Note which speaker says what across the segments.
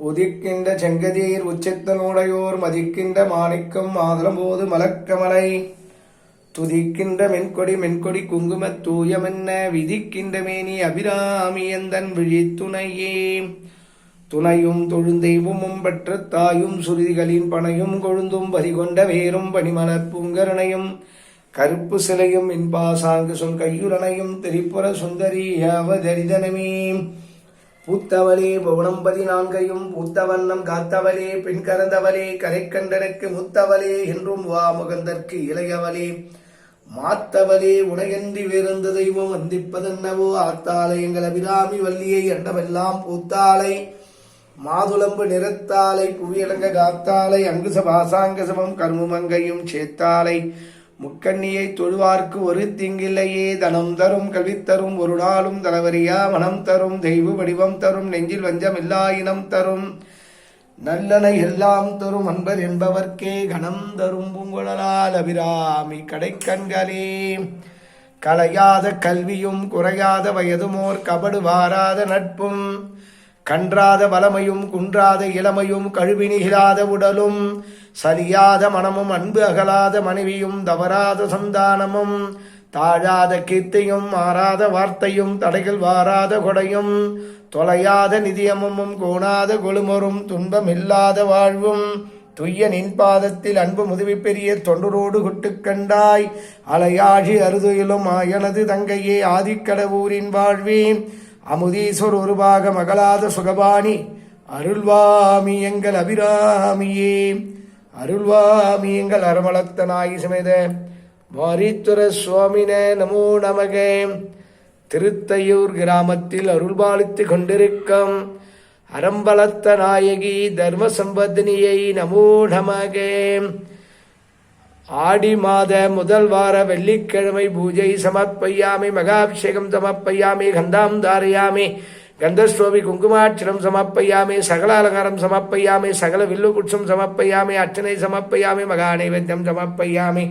Speaker 1: உதிக்கின்ற செங்கதீர் உச்சத்தனுடையோர் மதிக்கின்ற மாணிக்கம் ஆதலம்போது மலக்கமலை. துதிக்கின்ற மென்கொடி மென்கொடி குங்கும தூயமென்ன விதிக்கின்ற மேனி அபிராமி எந்தன் விழித்துணையே துணையும் தொழுந்தெய்வமும் பெற்ற தாயும் சுருதிகளின் பனையும் கொழுந்தும் வரிகொண்ட வேரும் பனிமலர் பூங்கரணையும் கருப்பு சிலையும் இன்பாசாங்கு சொல் கையுரணையும் திரிபுர சுந்தரி அவதரிதனமே பூத்தவளே புவனம் பதினான்கையும் பூத்தவண்ணம் காத்தவளே பெண் கறந்தவளே கரைக்கண்டனுக்கு முத்தவளே என்றும் வா முகந்தற்கு இளையவளே. மாத்தவளே உடையன்றி வேறெந்த தெய்வம் வந்திப்பதென்னவோ ஆத்தாளை எங்கள் அபிராமி வள்ளியை அண்டமெல்லாம் பூத்தாளை. மாதுளம்பு நிறத்தாலை புவியடங்க காத்தாலை அங்குச பாசாங்கசமம் கருமுமங்கையும் சேத்தாலை முக்கண்ணியை தொழுவார்க்கு ஒரு திங்கில்லையே தனம் தரும் கல்வி தரும் ஒரு நாளும் தலவரியா மனம் தரும் தெய்வ வடிவம் தரும் நெஞ்சில் வஞ்சம் இல்லா இனம் தரும். நல்லனை எல்லாம் தரும் அன்பர் என்பவர்க்கே கணம் தரும் பூங்குழலால் அபிராமி கடைக்கண்களே. கலையாத கல்வியும் குறையாத வயதுமோர் கபடு வாராத நட்பும் கன்றாத வலமையும் குன்றாத இளமையும் கழுவினிகிலாத உடலும் சரியாத மனமும் அன்பு அகலாத மனைவியும் தவறாத சந்தானமும் தாழாத கீர்த்தியும் மாறாத வார்த்தையும் தடைகள் வாராத கொடையும் தொலையாத நிதியமும் கோணாத கொழுமொரும் துன்பமில்லாத வாழ்வும் துய்ய நின் பாதத்தில் அன்பு முதுவி பெரிய தொண்டரோடு குட்டுக்கண்டாய் அலையாழி அருதுயிலும் ஆயனது தங்கையே ஆதிக்கடவூரின் வாழ்வேன் அமுதீஸ்வர் உருவாக மகளாத சுகபாணி அருள்வாமி எங்கள் அபிராமியே. அருள்வாமி எங்கள் அரமளத்த நாயி சமேத. மாரீத்துர சுவாமின நமோ நமகே. திருத்தையூர் கிராமத்தில் அருள்பாலித்து கொண்டிருக்கும். அரம்பலத்த நாயகி தர்ம சம்பத்தினியை நமோ நமகே. ஆடி மாத முதல் வார வெள்ளிக்கிழமை பூஜை சமர்ப்பையாமி மகாபிஷேகம் சமர்ப்பையாமி கந்தாம் தாரையாமி கந்தஸ்ரோமி குங்குமாட்சரம் சமர்ப்பையாமி சகல அலங்காரம் சமர்ப்பையாமி சகல வில்லுகுட்சம் சமர்ப்பையாமி அர்ச்சனை சமர்ப்பையாமி மகா நைவேத்தியம் சமர்ப்பையாமி.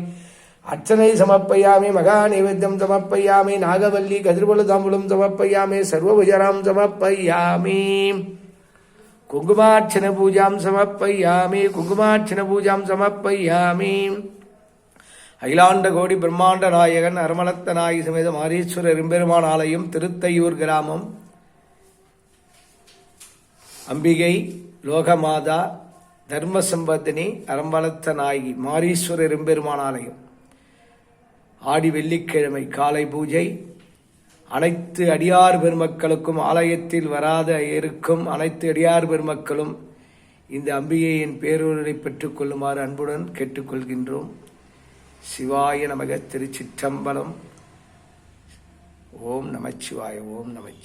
Speaker 1: அர்ச்சனை சமர்ப்பையாமி மகா நைவேத்தியம் சமர்ப்பையாமி நாகவல்லி கதிர்பொழு தாம்பூலம் சமர்ப்பையாமி சர்வபுஜராம் சமர்ப்பையாமி. குங்குமார்ச்சன பூஜாம் சமர்ப்பையாமி குங்குமார்ச்சன பூஜாம் சமர்ப்பையாமி. அகிலாண்ட கோடி பிரம்மாண்ட நாயகன் அரமலத்த நாயகி சமேத மாரீஸ்வரர் எம்பெருமான் ஆலயம் திருத்தையூர் கிராமம். அம்பிகை லோகமாதா தர்மசம்பத்தினி அரம்பலத்த நாயகி மாரீஸ்வரர் எம்பெருமான் ஆலயம் ஆடி வெள்ளிக்கிழமை காலை பூஜை. அனைத்து அடியார் பெருமக்களுக்கும் ஆலயத்தில் வராத இருக்கும் அனைத்து அடியார் பெருமக்களும் இந்த அம்பிகையின் பேரூரை பெற்றுக்கொள்ளுமாறு அன்புடன் கேட்டுக்கொள்கின்றோம். சிவாய நமக திருச்சிற்றம்பலம். ஓம் நமச்சிவாய ஓம் நமச்சிவாய.